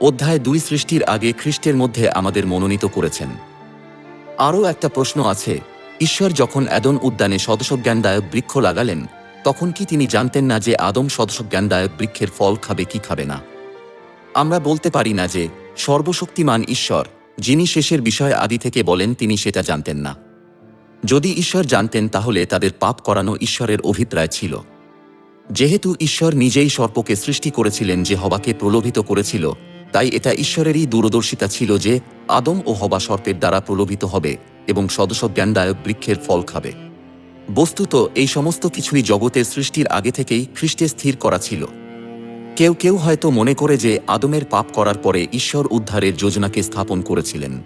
অধ্যায় দুই সৃষ্টির আগে খ্রিস্টের মধ্যে আমাদের মনোনীত করেছেন। আরও একটা প্রশ্ন আছে, ঈশ্বর যখন অ্যাদন উদ্যানে সদস্যজ্ঞানদায়ক বৃক্ষ লাগালেন, তখন কি তিনি জানতেন না যে আদম সদস্যজ্ঞানদায়ক বৃক্ষের ফল খাবে কি খাবে না? আমরা বলতে পারি না যে সর্বশক্তিমান ঈশ্বর, যিনি শেষের বিষয় আদি থেকে বলেন তিনি সেটা জানতেন না। যদি ঈশ্বর জানতেন তাহলে তাদের পাপ করানো ঈশ্বরের অভিপ্রায় ছিল। যেহেতু ঈশ্বর নিজেই সর্পকে সৃষ্টি করেছিলেন, যে হবাকে প্রলোভিত করেছিল তাই এটা ঈশ্বরেরই দূরদর্শিতা ছিল যে আদম ও হবা সর্পের দ্বারা প্রলোভিত হবে এবং সদস্য জ্ঞানদায়ক বৃক্ষের ফল খাবে। বস্তুত এই সমস্ত কিছুই জগতের সৃষ্টির আগে থেকেই খ্রিস্টে স্থির করা ছিল। কেউ কেউ হয়তো মনে করে যে আদমের পাপ করার পরে ঈশ্বর উদ্ধারের যোজনাকে স্থাপন করেছিলেন।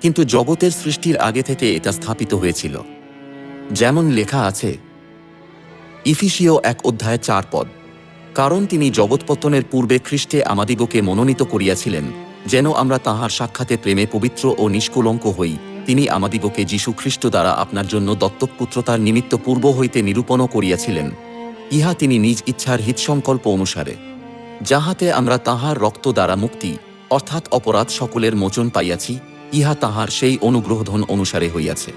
কিন্তু জগতের সৃষ্টির আগে থেকে এটা স্থাপিত হয়েছিল। যেমন লেখা আছে, ইফিসীয় এক অধ্যায় চার পদ। কারণ তিনি জগৎপত্তনের পূর্বে খ্রিস্টে আমাদিগকে মনোনীত করিয়াছিলেন, যেন আমরা তাহার সাক্ষাতে প্রেমে পবিত্র ও নিষ্কুলঙ্ক হই। তিনি আমাদিগকে যীশু খ্রিস্ট দ্বারা আপনার জন্য দত্তকপুত্রতার নিমিত্ত পূর্ব হইতে নিরূপণও করিয়াছিলেন। ইহা তিনি নিজ ইচ্ছার হিতসংকল্প অনুসারে। যাহাতে আমরা তাহার রক্ত দ্বারা মুক্তি, অর্থাৎ অপরাধ সকলের মোচন পাইয়াছি, ইহা তাহার সেই অনুগ্রহধন অনুসারে হইয়াছে।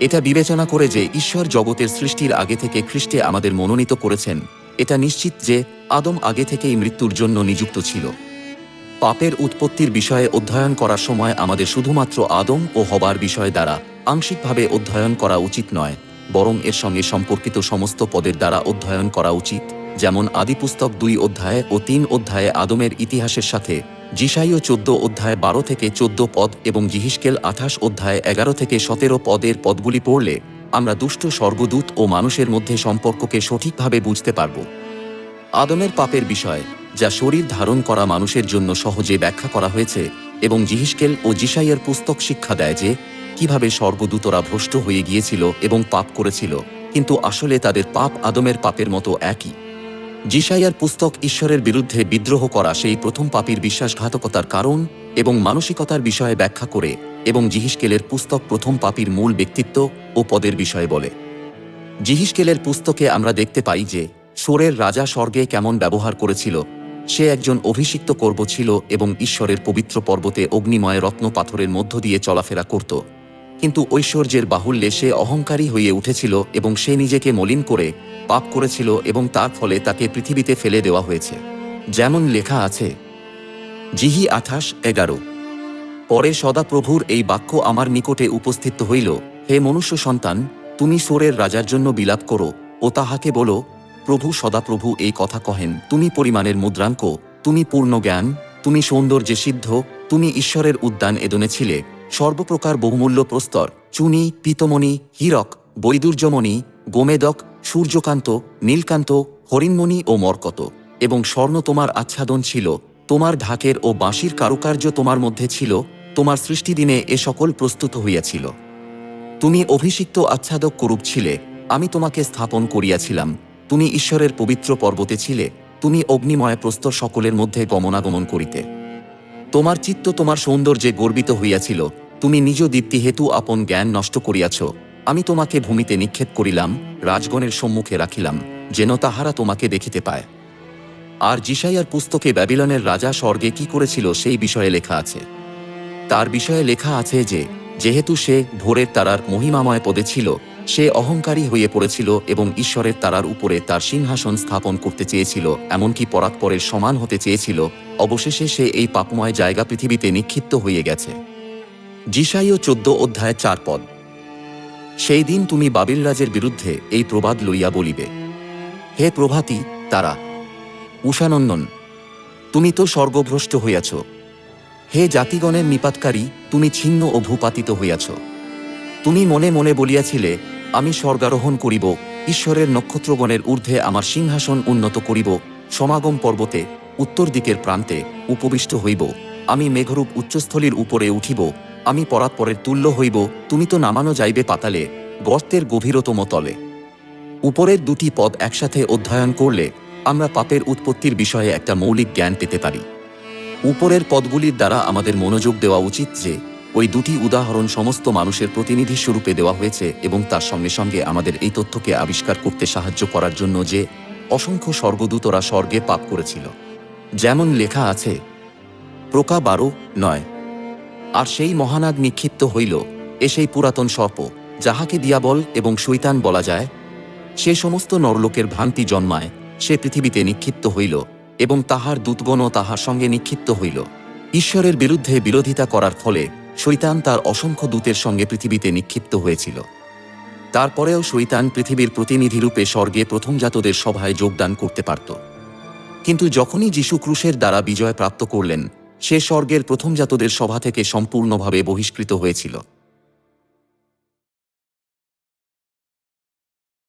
এটা বিবেচনা করে যে ঈশ্বর জগতের সৃষ্টির আগে থেকে খ্রিস্টে আমাদের মনোনীত করেছেন এটা নিশ্চিত যে আদম আগে থেকেই মৃত্যুর জন্য নিযুক্ত ছিল। পাপের উৎপত্তির বিষয়ে অধ্যয়ন করার সময় আমাদের শুধুমাত্র আদম ও হবার বিষয় দ্বারা আংশিকভাবে অধ্যয়ন করা উচিত নয়, বরং এর সঙ্গে সম্পর্কিত সমস্ত পদের দ্বারা অধ্যয়ন করা উচিত। যেমন আদিপুস্তক দুই অধ্যায়ে ও তিন অধ্যায়ে আদমের ইতিহাসের সাথে জিসাইও চোদ্দ অধ্যায় বারো থেকে চোদ্দ পদ এবং জিহিসকেল আঠাশ অধ্যায় এগারো থেকে সতেরো পদের পদগুলি পড়লে আমরা দুষ্ট, স্বর্গদূত ও মানুষের মধ্যে সম্পর্ককে সঠিকভাবে বুঝতে পারব। আদমের পাপের বিষয়, যা শরীর ধারণ করা মানুষের জন্য সহজে ব্যাখ্যা করা হয়েছে এবং জিহিসকেল ও জিসাইয়ের পুস্তক শিক্ষা দেয় যে, কীভাবে স্বর্গদূতরা ভ্রষ্ট হয়ে গিয়েছিল এবং পাপ করেছিল, কিন্তু আসলে তাদের পাপ আদমের পাপের মতো একই। জিসাইয়ার পুস্তক ঈশ্বরের বিরুদ্ধে বিদ্রোহ করা সেই প্রথম পাপীর বিশ্বাসঘাতকতার কারণ এবং মানসিকতার বিষয়ে ব্যাখ্যা করে এবং জিহিসকেলের পুস্তক প্রথম পাপীর মূল ব্যক্তিত্ব ও পদের বিষয়ে বলে। জিহিসকেলের পুস্তকে আমরা দেখতে পাই যে, সোরের রাজা স্বর্গে কেমন ব্যবহার করেছিল, সে একজন অভিষিক্ত করব ছিল এবং ঈশ্বরের পবিত্র পর্বতে অগ্নিময় রত্ন পাথরের মধ্য দিয়ে চলাফেরা করত। কিন্তু ঐশ্বর্যের বাহুল্যে সে অহংকারী হয়ে উঠেছিল এবং সে নিজেকে মলিন করে পাপ করেছিল এবং তার ফলে তাকে পৃথিবীতে ফেলে দেওয়া হয়েছে। যেমন লেখা আছে, জিহি আঠাশ এগারো। পরে সদাপ্রভুর এই বাক্য আমার নিকটে উপস্থিত হইল, হে মনুষ্য সন্তান, তুমি সোরের রাজার জন্য বিলাপ করো, ও তাহাকে বলো, প্রভু সদাপ্রভু এই কথা কহেন, তুমি পরিমাণের মুদ্রাঙ্ক, তুমি পূর্ণ জ্ঞান, তুমি সৌন্দর্যে সিদ্ধ, তুমি ঈশ্বরের উদ্যান এদনে ছিলে, সর্বপ্রকার বহুমূল্য প্রস্তর, চুনি, পিতমণি, হীরক, বৈদুর্যমণি, গোমেদক, সূর্যকান্ত, নীলকান্ত, হরিণমণি ও মর্কত, এবং স্বর্ণ তোমার আচ্ছাদন ছিল, তোমার ঢাকের ও বাঁশির কারুকার্য তোমার মধ্যে ছিল তোমার সৃষ্টিদিনে এ সকল প্রস্তুত হইয়াছিল। তুমি অভিষিক্ত আচ্ছাদক করুপ ছিলে, আমি তোমাকে স্থাপন করিয়াছিলাম। তুমি ঈশ্বরের পবিত্র পর্বতে ছিলে, তুমি অগ্নিময় প্রস্তর সকলের মধ্যে গমনাগমন করিতে। তোমার চিত্ত তোমার সৌন্দর্যে গর্বিত হইয়াছিল, তুমি নিজ দীপ্তি হেতু আপন জ্ঞান নষ্ট করিয়াছ। আমি তোমাকে ভূমিতে নিক্ষেপ করিলাম, রাজগণের সম্মুখে রাখিলাম, যেন তাহারা তোমাকে দেখিতে পায়। আর জিসাইয়ার পুস্তকে ব্যাবিলনের রাজা স্বর্গে কি করেছিল সেই বিষয়ে লেখা আছে। তার বিষয়ে লেখা আছে যে, যেহেতু সে ভোরের তারার মহিমাময় পদে ছিল, সে অহংকারী হয়ে পড়েছিল এবং ঈশ্বরের তারার উপরে তার সিংহাসন স্থাপন করতে চেয়েছিল, এমনকি পরাৎপরের সমান হতে চেয়েছিল, অবশেষে সে এই পাপময় জায়গা পৃথিবীতে নিক্ষিপ্ত হয়ে গেছে। জিসাইও চোদ্দ অধ্যায় চার পদ। সেই দিন তুমি বাবিল রাজের বিরুদ্ধে এই প্রবাদ লইয়া বলিবে, হে প্রভাতী, তারা, উষানন্দন, তুমি তো স্বর্গভ্রষ্ট হইয়াছ হে জাতিগণের নিপাতকারী তুমি ছিন্ন ও ভূপাতিত হইয়াছ। তুমি মনে মনে বলিয়াছিলে, আমি স্বর্গারোহণ করিব, ঈশ্বরের নক্ষত্রগণের ঊর্ধ্বে আমার সিংহাসন উন্নত করিব, সমাগম পর্বতে, উত্তর দিকের প্রান্তে উপবিষ্ট হইব। আমি মেঘরূপ উচ্চস্থলীর উপরে উঠিব, আমি পরাৎপরের তুল্য হইব, তুমি তো নামানো যাইবে পাতালে, গর্তের গভীরতম তলে। উপরের দুটি পদ একসাথে অধ্যয়ন করলে, আমরা পাপের উৎপত্তির বিষয়ে একটা মৌলিক জ্ঞান পেতে পারি। উপরের পদগুলির দ্বারা আমাদের মনোযোগ দেওয়া উচিত যে, ওই দুটি উদাহরণ সমস্ত মানুষের প্রতিনিধি স্বরূপে দেওয়া হয়েছে এবং তার সঙ্গে সঙ্গে আমাদের এই তথ্যকে আবিষ্কার করতে সাহায্য করার জন্য যে, অসংখ্য স্বর্গদূতরা স্বর্গে পাপ করেছিল। যেমন লেখা আছে, প্রকা বারো নয়, আর সেই মহানাগ নিক্ষিপ্ত হইল, এ সেই পুরাতন সর্প, যাহাকে দিয়াবল এবং শৈতান বলা যায়, সে সমস্ত নরলোকের ভ্রান্তি জন্মায়, সে পৃথিবীতে নিক্ষিপ্ত হইল এবং তাহার দূতগণও তাহার সঙ্গে নিক্ষিপ্ত হইল। ঈশ্বরের বিরুদ্ধে বিরোধিতা করার ফলে শৈতান তার অসংখ্য দূতের সঙ্গে পৃথিবীতে নিক্ষিপ্ত হয়েছিল। তারপরেও শৈতান পৃথিবীর প্রতিনিধিরূপে স্বর্গে প্রথমজাতদের সভায় যোগদান করতে পারত। কিন্তু যখনই যীশু ক্রুশের দ্বারা বিজয় প্রাপ্ত করলেন, সে স্বর্গের প্রথমজাতদের সভা থেকে সম্পূর্ণভাবে বহিষ্কৃত হয়েছিল।